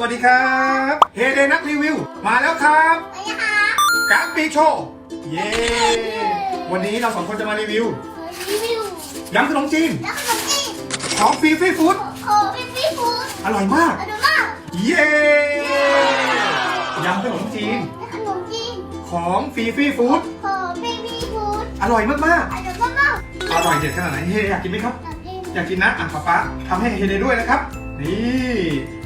สวัสดีครับเฮเดนักรีวิว มาแล้วครับไปนะคะกราฟปีโชว์เย้วันนี้เราสองคนจะมารีวิวรีวิวยำขนมจีนแล้วขนมจีนของฟรีฟรีฟู้ดโอ้พี่พี่ฟูดอร่อยมากอร่อยมากเย้ยำขนมจีนแล้วขนมจีนของฟรีฟรีฟู้ดโอ้พี่พี่ฟูดอร่อยมากอร่อยมากมากๆอร่อยเด็ดขนาดไหนเฮเดอยากกินไหมครับอยากกินอยากกินนะอะป๊าป๊าทำให้เฮเดด้วยนะครับ นี่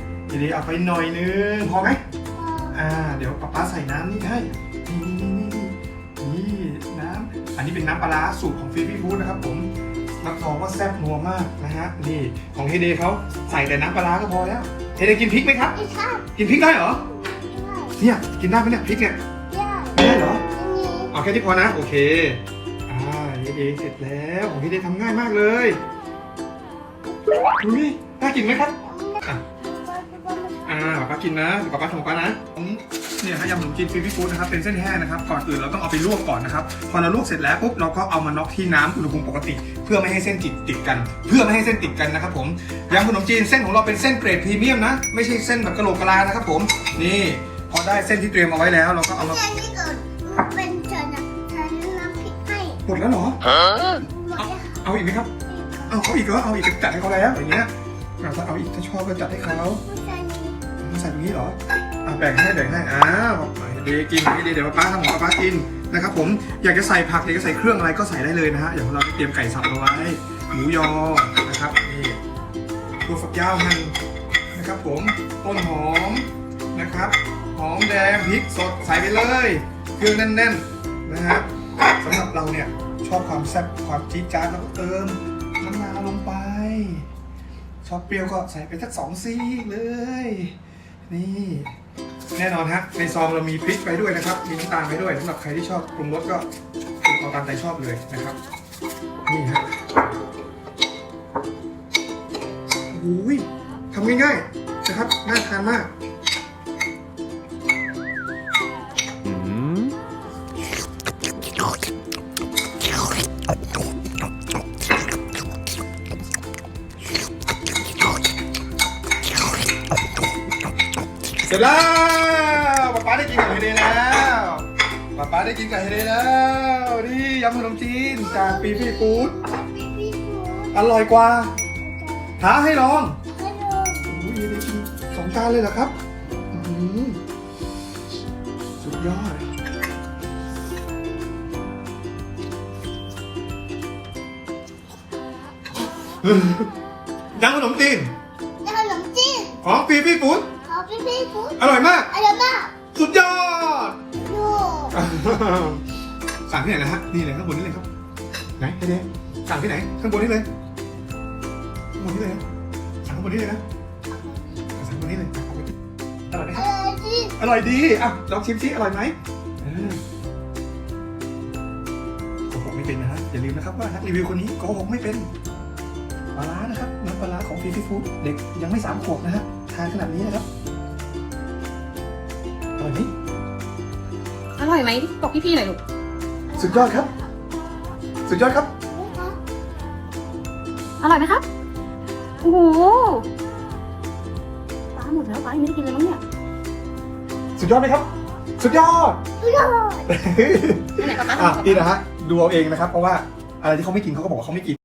เฮเดเอาไปหน่อยนึงพอไหมอ่าเดี๋ยวป๊าป๊าใส่น้ำนี่ให้นี่นี่นี่นี่นี่น้ำอันนี้เป็นน้ำปลาร้าสูตรของฟีฟี่ฟู้ดนะครับผมรับรองว่าแซ่บนัวมากนะฮะนี่ของเฮเดเขาใส่แต่น้ำปลาร้าก็พอแล้วเฮเดกินพริกไหมครับไม่ชอบกินพริกได้เหรอไม่ได้เนี่ยกินได้ไหมเนี่ยพริกเนี่ยไม่ได้ไม่ได้เหรออันนี้เอาแค่ที่พอนะโอเคอ่าเฮเดเสร็จแล้วของเฮเดทำง่ายมากเลยอุ้ยน่ากินไหมครับอะอ่าป๊าป๊า กินนะเดี๋ยวป๊าป๊าทำป๊าป๊านะเนี่ยฮะยำขนมจีนฟรีฟิฟู้ดนะครับเป็นเส้นแห้งนะครับก่อนอื่นเราต้องเอาไปลวกก่อนนะครับพอเราลวกเสร็จแล้วปุ๊บเราก็เอามาน็อกที่น้ำอุณหภูมิปกติ เพื่อไม่ให้เส้นติดติดกัน เพื่อไม่ให้เส้นติดกันนะครับผมยำขนมจีนเส้นของเราเป็นเส้นเกรดพรีเมียมนะไม่ใช่เส้นแบบกะโหลกกะลานะครับผมนี่พอได้เส้นที่เตรียมเอาไว้แล้ว เราก็เอามาแค่นี้ก่อนเป็นเชิญนะเชิญน้ำพริกให้หมดแล้วเหรอหมดแล้วเอาอีกไหมครับเอาเขาอีกเหรอเอาอีกจัดให้เขาแล้วอย่างเงี้ยอะถ้าเอาอีกถ้าชอบก็จัดให้เขาผู้ชายนี้ ใส่ตรงนี้เหรออะแบ่งให้แบ่งให้อ่าบอกเดยวกินดยวเดี๋ยวป้าทำของป้ากินนะครับผมอยากจะใส่ผักอยากจะใส่เครื่องอะไรก็ใส่ได้เลยนะฮะอย่างเราเตรียมไก่สับเอาไว้หมูยอนะครับนี่ตัวฝักยาวหั่นนะครับผมต้นหอมนะครับหอมแดงพริกสดใส่ไปเลย เครื่องแน่นๆนะฮะสำหรับเราเนี่ยชอบความแซ่บความจี๊ดจ๊าดแล้วก็เติมมะนาวลงไปชอบเปรี้ยวก็ใส่ไปสักสองซีกเลย นี่ แน่นอนฮะในซองเรามีพริกไปด้วยนะครับ มีน้ำตาลไปด้วยสำหรับใครที่ชอบปรุงรสก็ปรุงเอาตามใจชอบเลยนะครับ นี่ฮะโอ้ยทำง่ายๆนะครับน่าทานมาก สร็จแล้วป๊าป๊าได้กินกับเฮเดแล้วป๊าป๊าได้กินกับเฮเดแล้วนี่ยำขนมจีนจากปีฟี่ฟู้ดพี่พี่ฟูดอร่อยกว่าท้าให้ลองให้ดูโอ้ยได้กินสองจานเลยเหรอครับอื้อหือสุดยอดยำขนมจีนแล้วขนมจีนของปีฟี่ฟู้ดขอ พี่พี่ฟูดอร่อยมาก อร่อยมากสุดยอดดูสั่งที่ไหนนะฮะ นี่เลยข้างบนนี่เลยครับ ไหนไอเดสั่งที่ไหน ข้างบนนี่เลย ข้างบนนี่เลยนะสั่งข้างบนนี่เลยนะ สั่งข้างบนนี่เลยเอาไปกินอร่อยไหมอครับร่อยจีอร่อยดี อะ ลองชิมซิอร่อยไหมเออโกหกไม่เป็นนะฮะ อย่าลืมนะครับว่านักรีวิวคนนี้โกหกไม่เป็น ปลาร้านะครับน้ำปลาร้าของฟีฟี่ฟู้ดเด็กยังไม่สามขวบนะฮะ ทานขนาดนี้นะครับอ ร่อยไหมอร่อยไหมบอกพี่ๆหน่อยลูกสุดยอดครับ สุดยอดครับ อร่อยไหมครับ โอ้โหป้าหมดแล้วป้ายังไม่ได้กินเลยมั้งเนี่ยสุดยอดไหมครับ สุดยอดอร่อยไหนป้าป้าอะนี่นะฮะ ดูเอาเองนะครับ เพราะว่าอะไรที่เขาไม่กินเขาก็บอกว่าเขาไม่กิน